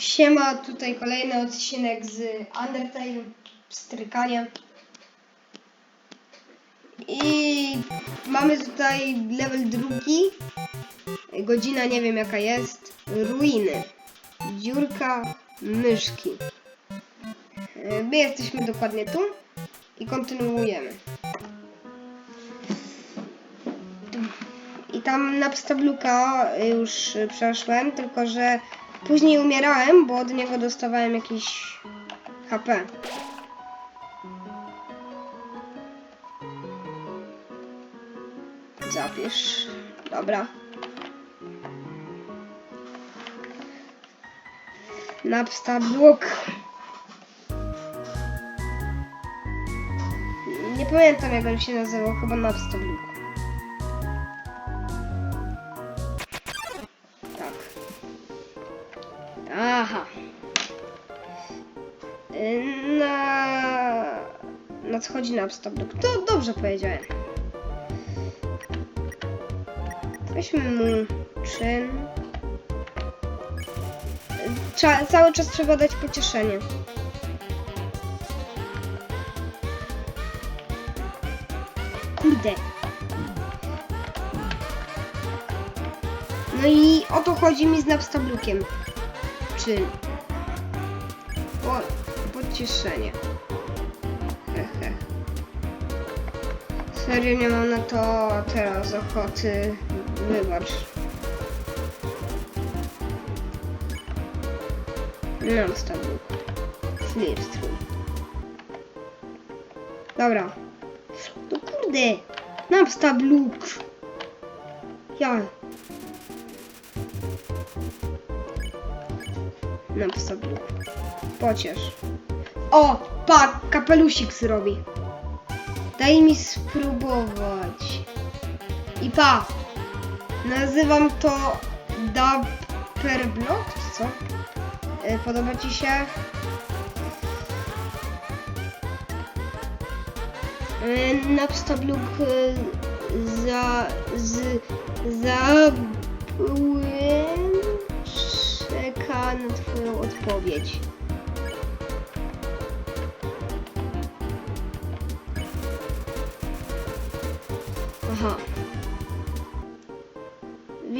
Siema, tutaj kolejny odcinek z Undertale Strykania. I mamy tutaj level drugi. Godzina nie wiem jaka jest. Ruiny. Dziurka myszki. E, My jesteśmy dokładnie tu i kontynuujemy. I tam na Pstabluka już przeszłem, tylko że później umierałem, bo od niego dostawałem jakiś HP. Zapisz. Dobra. Napstabluk. Nie pamiętam jak on się nazywał, chyba Napstabluk. Tak. Nadchodzi na Napstabluk. To dobrze powiedziałem. Weźmy mu czyn. Cały czas trzeba dać pocieszenie. Kurde. No i o to chodzi mi z Napstablukiem. Czyn. Po, pocieszenie. Serio nie mam na to teraz ochoty. Wybacz. No, stawił. Flirtruj. Dobra. No kurde. Napstabluk. Ja. Napstabluk. Pociesz. O! Pa! Kapelusik zrobi. Daj mi spróbować. I pa! Nazywam to Dapper Block, czy co? E, Podoba ci się? E, Napstabluk e, za... z... za... czeka na twoją odpowiedź.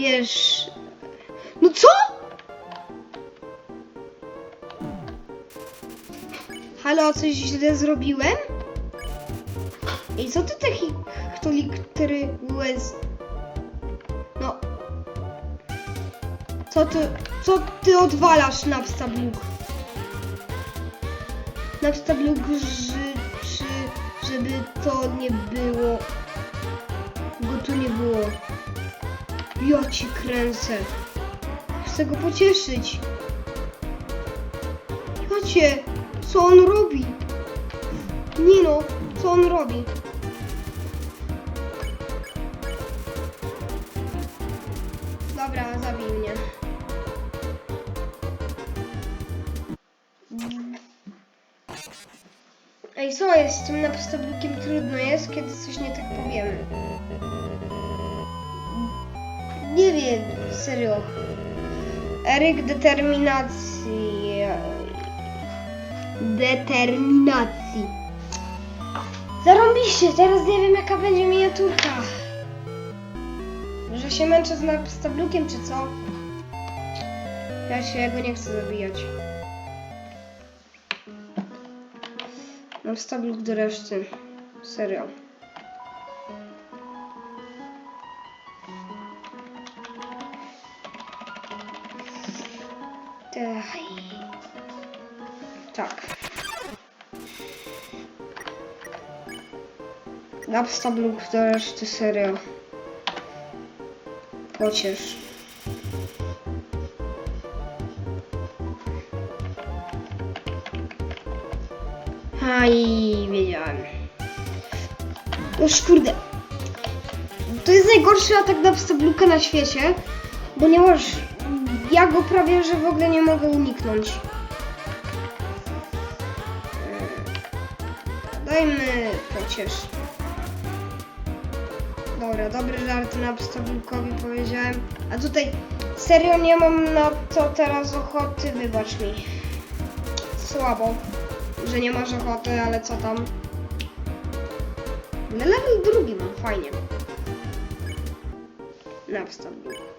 Wiesz... No co? Halo, coś źle zrobiłem? I co ty taki który łez... No... Co ty... Co ty odwalasz, Napstabluk? Napstabluk życzy, żeby to nie było... Go tu nie było. Ja ci kręcę. Chcę go pocieszyć. Jocie, co on robi? Nino, co on robi? Dobra, zabij mnie. Ej, co jest z tym napastownikiem? Trudno jest, kiedy coś nie tak powiemy. Nie wiem, serio. Eryk determinacji. Determinacji. Zarąbiście, teraz nie wiem jaka będzie miniaturka. Że się męczę z napstablukiem, czy co? Ja się go nie chcę zabijać. Mam stabluk do reszty. Serio. Tak. Dam stabluk do reszty, serio. Pociesz. Aj, wiedziałem. Już kurde. To jest najgorszy atak na stabluka na świecie, bo nie możesz... Ja go prawie, że w ogóle nie mogę uniknąć. Eee, Dajmy pociesz. Dobra, dobry żart na stablukowi powiedziałem. A tutaj Serio nie mam na to teraz ochoty, wybacz mi. Słabo, że nie masz ochoty, ale co tam. Ale level drugi mam, fajnie. Na wstępie.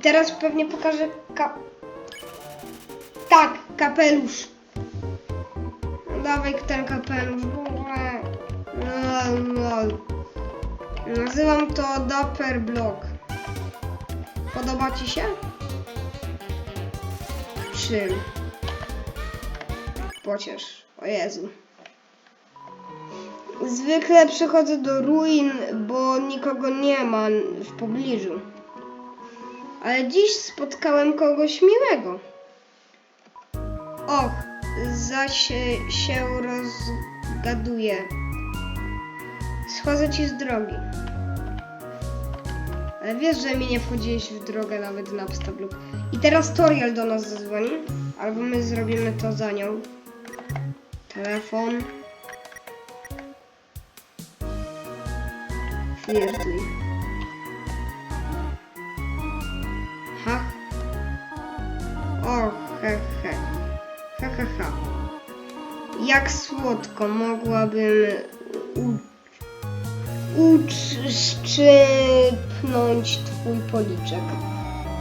I teraz pewnie pokażę kap... Tak, kapelusz. No dawaj ten kapelusz. Nazywam to Dapper Block. Podoba Ci się? Czym? Pociesz. O Jezu. Zwykle przychodzę do ruin, bo nikogo nie ma w pobliżu. Ale dziś spotkałem kogoś miłego. Och, zaś się rozgaduje. Schodzę ci z drogi. Ale wiesz, że mi nie wchodziłeś w drogę nawet na Pstabluk. I teraz Toriel do nas zadzwoni. Albo my zrobimy to za nią. Telefon. Flirtuj. O, he, he. Ha, ha, ha. Jak słodko mogłabym uszczypnąć twój policzek.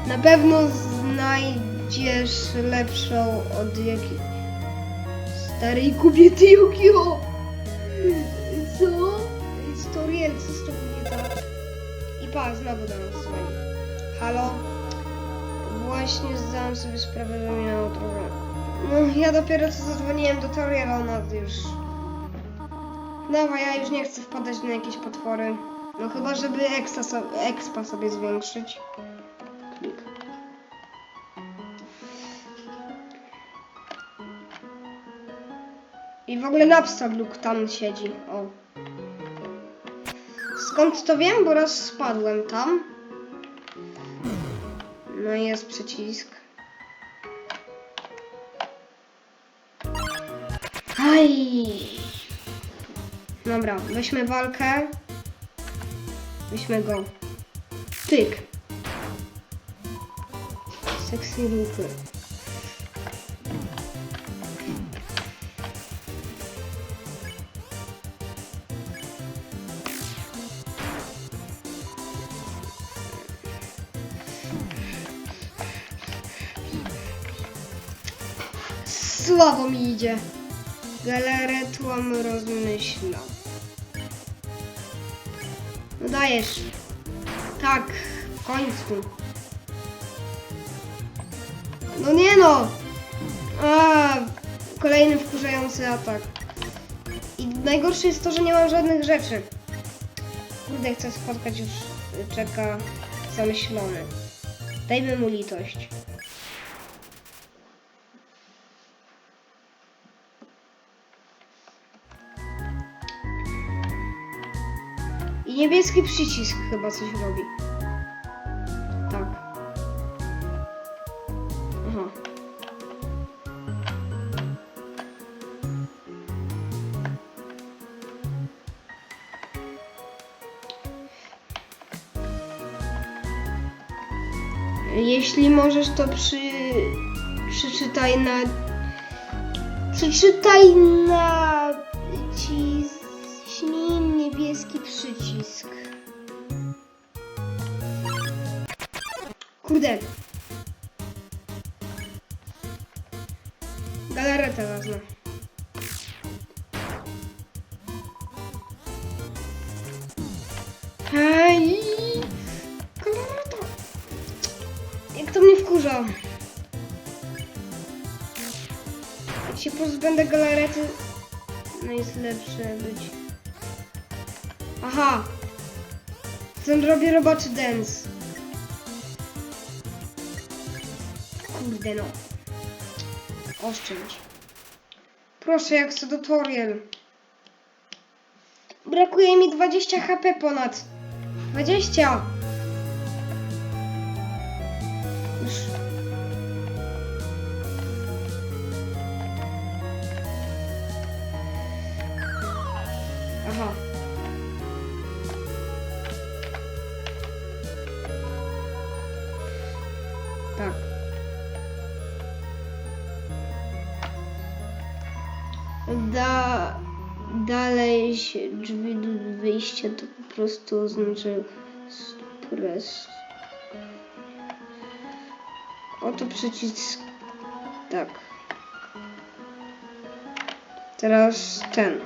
Na pewno znajdziesz lepszą od jakiej starej kobiety Yukio. Co? Storiel, co z nie tak? I pa, znowu do nas. Halo? Właśnie zdałam sobie sprawę, że miałam trochę... No, ja dopiero co zadzwoniłem do Toriela, ona już Dawaj, ja już nie chcę wpadać na jakieś potwory. No chyba, żeby expa, so, sobie zwiększyć. Klik. I w ogóle Napstabluk tam siedzi. O. Skąd to wiem? Bo raz spadłem tam. No i jest przycisk. Aj. Dobra, weźmy walkę. Weźmy go. Tyk. Sexy ruchy. Słabo mi idzie. Galaretłam rozmyślam. No dajesz. Tak, w końcu. No nie no! A, kolejny wkurzający atak. I najgorsze jest to, że nie mam żadnych rzeczy. Kurde, chcę spotkać już czeka zamyślony. Dajmy mu litość. Niebieski przycisk chyba coś robi. Tak. Aha. Jeśli możesz, to przy... przeczytaj na... Przeczytaj na... Niebieski przycisk. Kurde. Galaretę wezmę. Hej! Galareta! Jak to mnie wkurza. Jak się pozbędę galarety, no jest lepsze być. Aha! Ten robię roboczy dance. Kurde no. Oszczędź. Proszę, jak to tutorial. Brakuje mi 20 HP ponad. 20! Da, dalej się drzwi do wyjścia to po prostu oznacza stres. Oto przycisk. Tak. Teraz ten.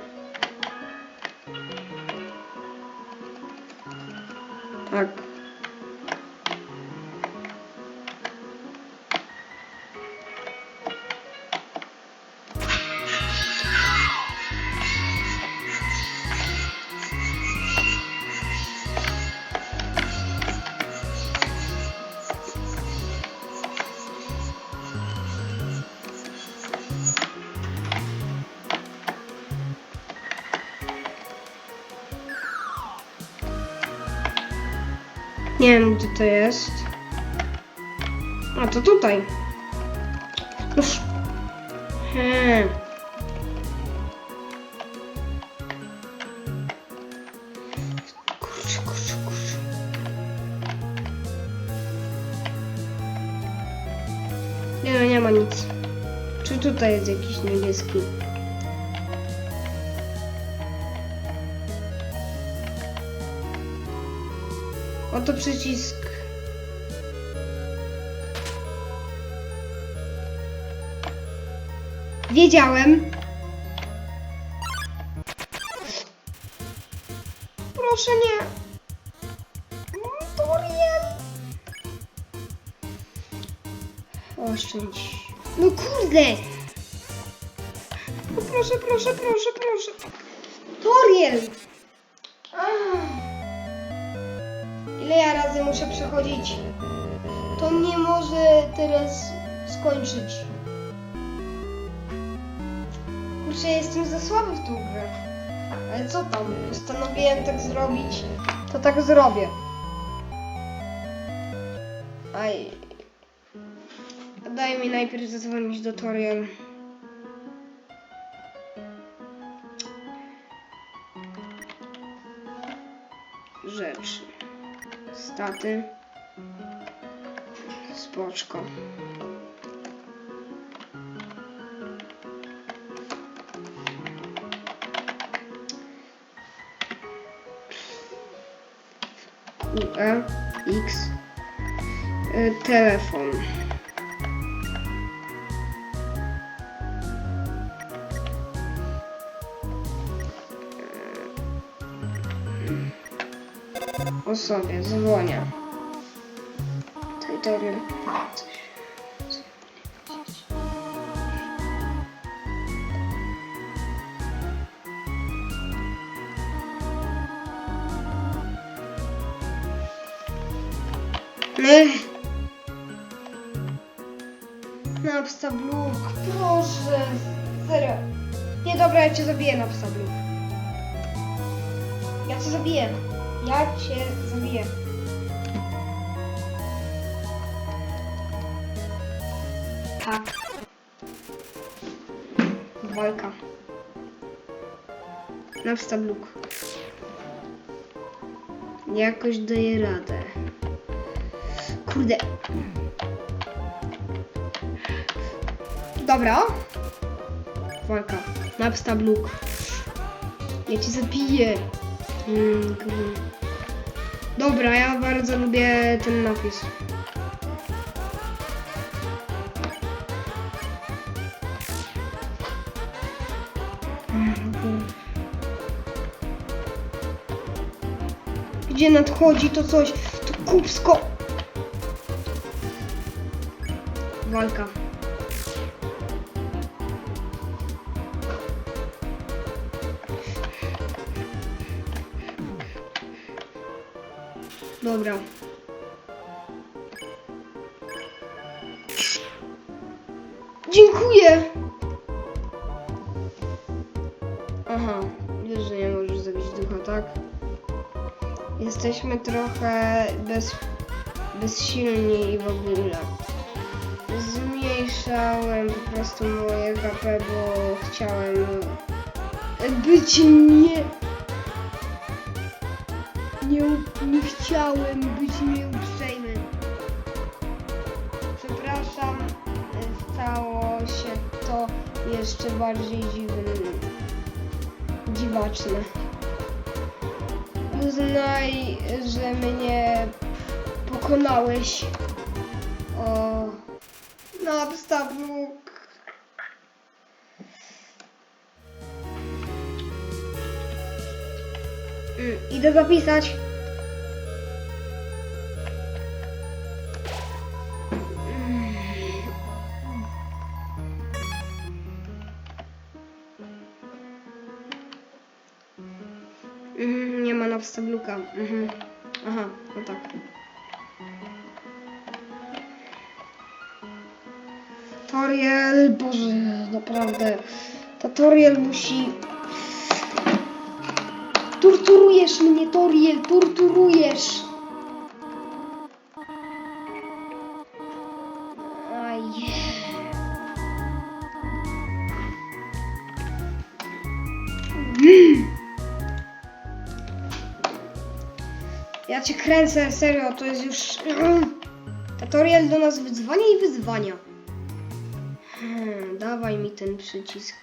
Tak. Nie wiem, gdzie to jest. A, to tutaj. Już. Hmm. Kurczę. Nie, no nie ma nic. Czy tutaj jest jakiś niebieski? Oto przycisk. Wiedziałem. Proszę nie. Dorian. Oszczędź. No kurde. No proszę, proszę, proszę, proszę. Toriel. Ah. Ile ja razy muszę przechodzić? To nie może teraz skończyć. Kurczę, jestem za słaby w tą grę. Ale co tam? Postanowiłem tak zrobić, to tak zrobię. Aj. Daj mi najpierw zadzwonić do Toriel. Rzeczy. Staty. Spoczko. UE, X, y, telefon. O sobie, dzwonię. Tutorial. Coś. Ech. Napsta bluk, proszę, serio. Nie, dobra, ja cię zabiję, Napsta bluk. Ja cię zabiję. Ja cię zabiję. Tak. Walka. Napsta bluk. Jakoś daję radę. Kurde. Dobra. Walka. Napsta bluk. Ja cię zabiję. Mm. Dobra, ja bardzo lubię ten napis. Gdzie nadchodzi to coś, to kupsko. Walka. Dobra. Dziękuję! Aha, wiesz, że nie możesz zabić ducha, tak? Jesteśmy trochę bez, bezsilni i w ogóle. Zmniejszałem po prostu moje HP, bo chciałem być nie... chciałem być nieuprzejmy. Przepraszam, e, stało się to jeszcze bardziej dziwne, dziwaczne. Uznaj, że mnie pokonałeś. O, no, na obstawu. Mm, idę zapisać. Napstawluka. Mhm. Aha, no tak. Toriel, Boże, naprawdę. Ta Toriel musi... Torturujesz mnie, Toriel, torturujesz! Aj. Ja cię kręcę, serio, to jest już... Tutorial do nas wyzwania i wyzwania. Hmm, dawaj mi ten przycisk.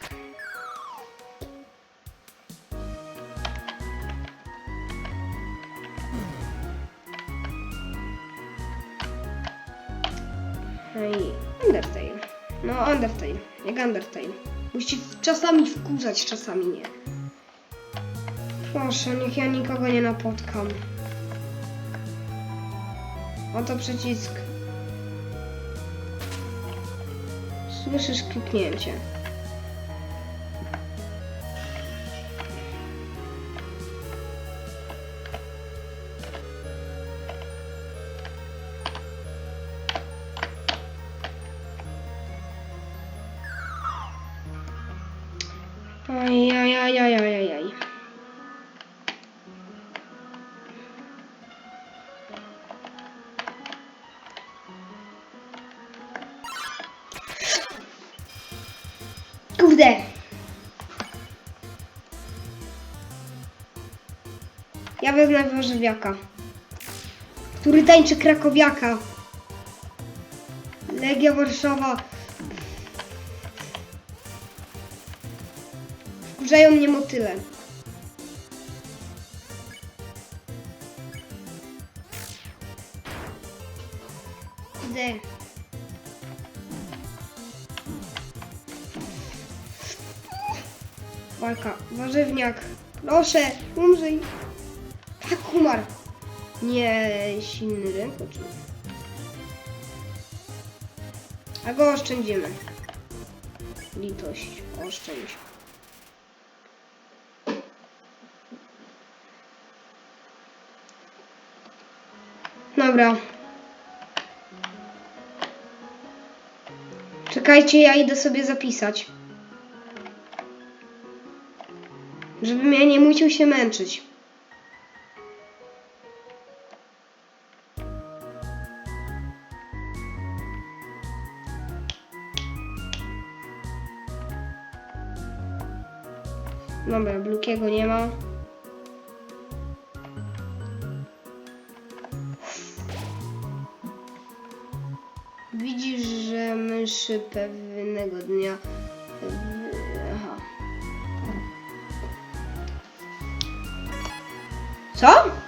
Hej, Undertale. No, Undertale. Jak Undertale. Musi czasami wkurzać, czasami nie. Proszę, niech ja nikogo nie napotkam. Oto przycisk. Słyszysz kliknięcie. Kurde. Ja wezmę warzywiaka, który tańczy krakowiaka. Legia Warszawa. Wkurzają mnie motyle. Walka. Warzywniak. Proszę, umrzyj. Tak, umarł. Nie, silny rękoczyn. A go oszczędzimy. Litość. Oszczędź. Dobra. Czekajcie, ja idę sobie zapisać. Żebym ja nie musiał się męczyć. Dobra, Blukiego nie Aha. Co?